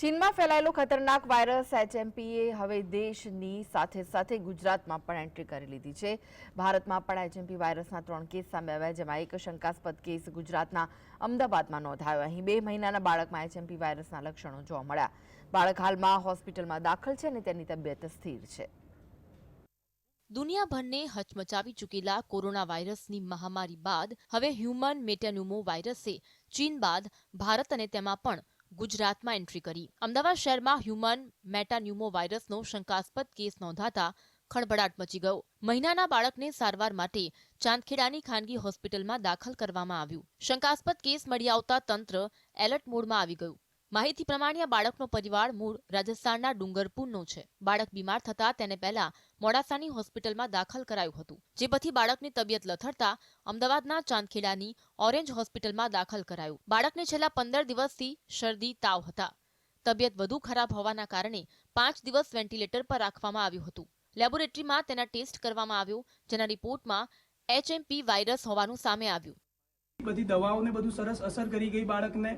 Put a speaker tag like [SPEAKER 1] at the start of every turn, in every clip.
[SPEAKER 1] ચીનમાં ફેલાયેલો ખતરનાક વાયરસ એચએમપીએ હવે દેશની સાથે સાથે ગુજરાતમાં પણ એન્ટ્રી કરી લીધી છે. ભારતમાં પણ એચએમપી વાયરસના ત્રણ કેસ સામે આવ્યા, જેમાં એક શંકાસ્પદ કેસ ગુજરાતના અમદાવાદમાં નોંધાયો. અહીં બે મહિનાના બાળકમાં એચએમપી વાયરસના લક્ષણો જોવા મળ્યા. બાળક હાલમાં હોસ્પિટલમાં દાખલ છે અને તેની તબિયત સ્થિર છે.
[SPEAKER 2] દુનિયાભરને હચમચાવી ચૂકેલા કોરોના વાયરસની મહામારી બાદ હવે હ્યુમન મેટેન્યુમો વાયરસે ચીન બાદ ભારત અને તેમાં પણ ગુજરાતમાં એન્ટ્રી કરી. અમદાવાદ શહેરમાં હ્યુમન મેટાન્યુમો વાયરસનો શંકાસ્પદ કેસ નોંધાતા ખળભળાટ મચી ગયો. મહિનાના બાળકને સારવાર માટે ચાંદખેડાની ખાનગી હોસ્પિટલમાં દાખલ કરવામાં આવ્યું. શંકાસ્પદ કેસ મળી આવતા તંત્ર એલર્ટ મોડમાં આવી ગયું. માહિતી પ્રમાણે આ બાળકનો પરિવાર મૂળ રાજસ્થાનના ડુંગરપુરનો છે. બાળક બીમાર થતા તેને પહેલા મોડાસાની હોસ્પિટલમાં દાખલ કરાયું હતું. જે પછી બાળકની તબિયત લથડતા અમદાવાદના ચાંદખેડાની ઓરેન્જ હોસ્પિટલમાં દાખલ કરાયું. બાળકને છેલ્લા પંદર દિવસથી શરદી, તાવ હતા. તબિયત વધુ ખરાબ હોવાના કારણે પાંચ દિવસ વેન્ટિલેટર પર રાખવામાં આવ્યું હતું. લેબોરેટરીમાં તેના ટેસ્ટ કરવામાં આવ્યો, જેના રિપોર્ટમાં એચએમપી વાયરસ હોવાનું સામે આવ્યું.
[SPEAKER 3] બધી દવાઓને બધું સરસ અસર કરી ગઈ બાળકને.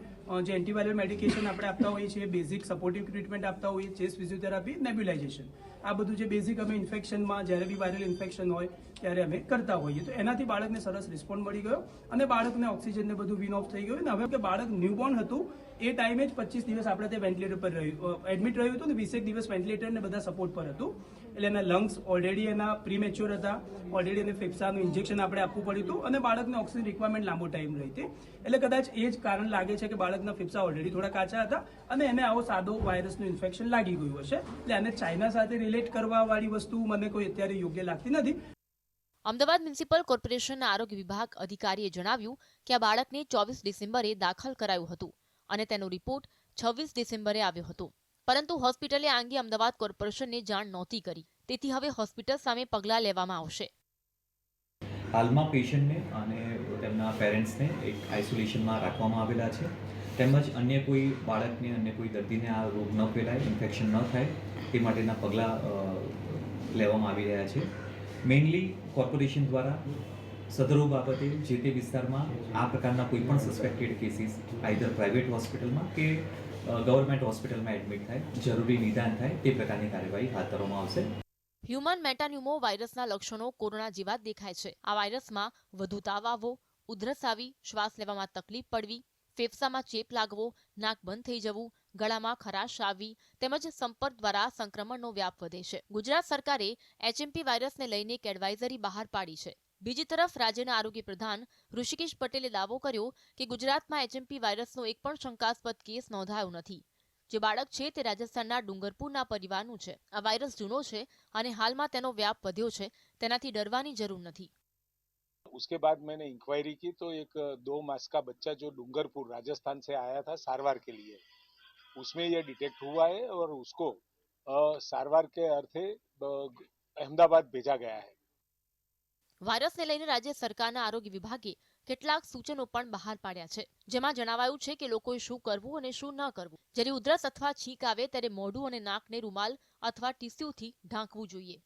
[SPEAKER 3] જે એન્ટીવાયરલ મેડિકેશન આપણે આપતા હોઈએ છીએ બેઝિક સપોર્ટિવ ટ્રીટમેન્ટ આપતા હોઈએ ચેસ્ટ ફિઝિયોથેરાપી નેબ્યુલાઇઝેશન આ બધું જે બેઝિક અમે ઇન્ફેક્શનમાં જ્યારે બી વાયરલ ઇન્ફેક્શન હોય, ત્યારે અમે કરતા હોઈએ. તો એનાથી બાળકને સરસ રિસ્પોન્ડ મળી ગયો અને બાળકને ઓક્સિજનને બધું વિન ઓફ થઈ ગયું. ને હવે કે બાળક ન્યૂબોર્ન હતું એ ટાઈમે જ પચીસ દિવસ આપણે તે વેન્ટિલેટર પર રહ્યું. એડમિટ રહ્યું હતું ને વીસેક દિવસ વેન્ટિલેટર ને બધા સપોર્ટ પર હતું. એટલે એના લંગ્સ ઓલરેડી એના પ્રીમેચ્યોર હતા. ઓલરેડી એને ફેફસાનું ઇન્જેક્શન આપણે આપવું પડ્યું હતું અને બાળકને ઓક્સિજન રિક્વાયરમેન્ટ લાંબો ટાઈમ રહી હતી. એટલે કદાચ એ જ કારણ લાગે છે કે બાળકના ફેફસા ઓલરેડી થોડા કાચા હતા અને એને આવો સાદો વાયરસનું ઇન્ફેક્શન લાગી ગયું હશે. એટલે આને ચાઇના સાથે રિલેટ કરવા વાળી વસ્તુ મને કોઈ અત્યારે યોગ્ય લાગતી નથી.
[SPEAKER 2] અમદાવાદ મ્યુનિસિપલ કોર્પોરેશનના આરોગ્ય વિભાગ અધિકારીએ જણાવ્યું કે આ બાળકને ચોવીસ ડિસેમ્બરે દાખલ કરાયું હતું. અને તેનો રિપોર્ટ છવ્વીસ ડિસેમ્બરે આવ્યો હતો. પરંતુ હોસ્પિટલે આ અંગે અમદાવાદ કોર્પોરેશનને જાણ નહોતી કરી. તેથી હવે હોસ્પિટલ સામે પગલાં લેવામાં આવશે.
[SPEAKER 4] હાલમાં પેશન્ટને અને તેમના પેરેન્ટ્સને એક આઇસોલેશનમાં રાખવામાં આવેલા છે. તેમજ અન્ય કોઈ બાળકને, અન્ય કોઈ દર્દીને આ રોગ ન ફેલાય, ઇન્ફેક્શન ન થાય તે માટેના પગલાં લેવામાં આવી રહ્યા છે. મેઇનલી કોર્પોરેશન દ્વારા સદરો બાબતે જે તે વિસ્તારમાં આ પ્રકારના કોઈ પણ સસ્પેક્ટેડ કેસીસ આઈધર પ્રાઇવેટ હોસ્પિટલમાં કે ગવર્મેન્ટ હોસ્પિટલમાં એડમિટ થાય, જરૂરી નિદાન થાય, તે પ્રકારની કાર્યવાહી હાથ ધરવામાં આવશે.
[SPEAKER 2] હ્યુમન મેટાન્યુમો વાયરસના લક્ષણો કોરોના જેવા દેખાય છે. આ વાયરસમાં વધુ તાવ આવવો, ઉધરસ આવી, શ્વાસ લેવામાં તકલીફ પડવી, ફેફસામાં ચેપ લાગવો, નાક બંધ થઈ જવું, ગળામાં ખરાશ આવવી, તેમજ સંપર્ક દ્વારા સંક્રમણનો વ્યાપ વધે છે. ગુજરાત સરકારે એચએમપી વાયરસને લઈને એક એડવાઇઝરી બહાર પાડી છે. બીજી તરફ રાજ્યના આરોગ્ય પ્રધાન ઋષિકેશ પટેલે દાવો કર્યો કે ગુજરાતમાં એચએમપી વાયરસનો એક પણ શંકાસ્પદ કેસ નોંધાયો નથી જે બાળક છે તે રાજસ્થાનના ડુંગરપુરના પરિવારનું છે આ વાયરસ જૂનો છે અને હાલમાં તેનો વ્યાપ વધ્યો છે તેનાથી ડરવાની જરૂર નથી
[SPEAKER 5] उसके बाद मैंने इंक्वायरी की तो एक दो मास का बच्चा जो डूंगरपुर राजस्थान से आया था सारवार के लिए उसमें ये डिटेक्ट हुआ है और उसको अ, सारवार के अर्थे अ, अहमदाबाद भेजा गया है
[SPEAKER 2] વાયરસને લઈને રાજ્ય સરકારના આરોગ્ય વિભાગે કેટલાક સૂચનો પણ બહાર પાડ્યા છે. જેમાં જણાવાયું છે કે લોકોએ શું કરવું અને શું ન કરવું. જ્યારે ઉધરસ અથવા છીંક આવે ત્યારે મોઢું અને નાકને રૂમાલ અથવા ટીસ્યુથી ઢાંકવું જોઈએ.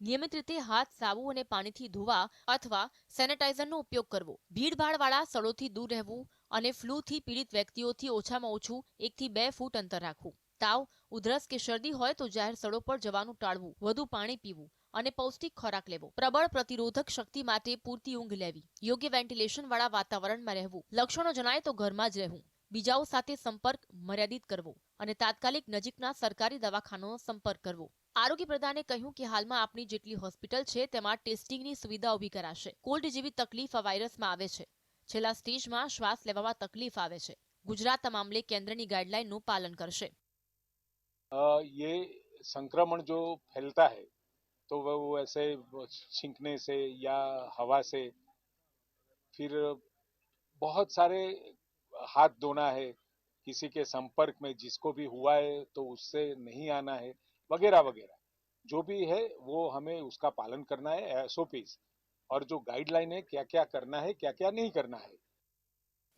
[SPEAKER 2] નિયમિત રીતે હાથ, સાબુ અને પાણીથી ધોવા અથવા સેનેટાઇઝરનો ઉપયોગ કરવો. ભીડભાડવાળા સ્થળોથી દૂર રહેવું અને ફ્લૂથી પીડિત વ્યક્તિઓથી ઓછામાં ઓછું એકથી બે ફૂટ અંતર રાખવું. તાવ ઉધરસ કે શરદી હોય તો જાહેર સ્થળો પર જવાનું ટાળવું, વધુ પાણી પીવું અને પૌષ્ટિક ખોરાક લેવો. પ્રબળ પ્રતિરોધક શક્તિ માટે પૂરતી ઊંઘ લેવી. યોગ્ય વેન્ટિલેશન વાળા વાતાવરણમાં રહેવું. લક્ષણો જણાય તો ઘરમાં જ રહેવું. બીજાઓ સાથે સંપર્ક મર્યાદિત કરવો અને તાત્કાલિક નજીકના સરકારી દવાખાનાનો સંપર્ક કરવો. આરોગ્ય પ્રધાને કહ્યું કે હાલમાં આપણી જેટલી હોસ્પિટલ છે, તેમાં ટેસ્ટિંગની સુવિધા ઊભી કરાશે. કોલ્ડ જેવી તકલીફ આ વાયરસમાં આવે છે. છેલ્લા સ્ટેજમાં શ્વાસ લેવામાં તકલીફ આવે છે. ગુજરાત આ મામલે કેન્દ્રની ગાઈડલાઈનનું પાલન કરશે.
[SPEAKER 5] ये संक्रमण जो फैलता है तो वह, वो ऐसे छींकने से या हवा से फिर बहुत सारे हाथ धोना है, किसी के संपर्क में जिसको भी हुआ है तो उससे नहीं आना है, वगैरह वगैरह। जो भी है, वो हमें उसका पालन करना है एसओपीज और जो गाइडलाइन है क्या क्या करना है क्या क्या नहीं करना है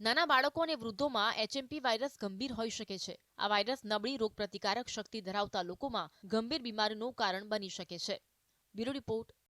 [SPEAKER 2] નાના બાળકો અને વૃદ્ધોમાં એચએમપી વાયરસ ગંભીર હોઈ શકે છે. આ વાયરસ નબળી રોગપ્રતિકારક શક્તિ ધરાવતા લોકોમાં ગંભીર બીમારીનું કારણ બની શકે છે. Bureau report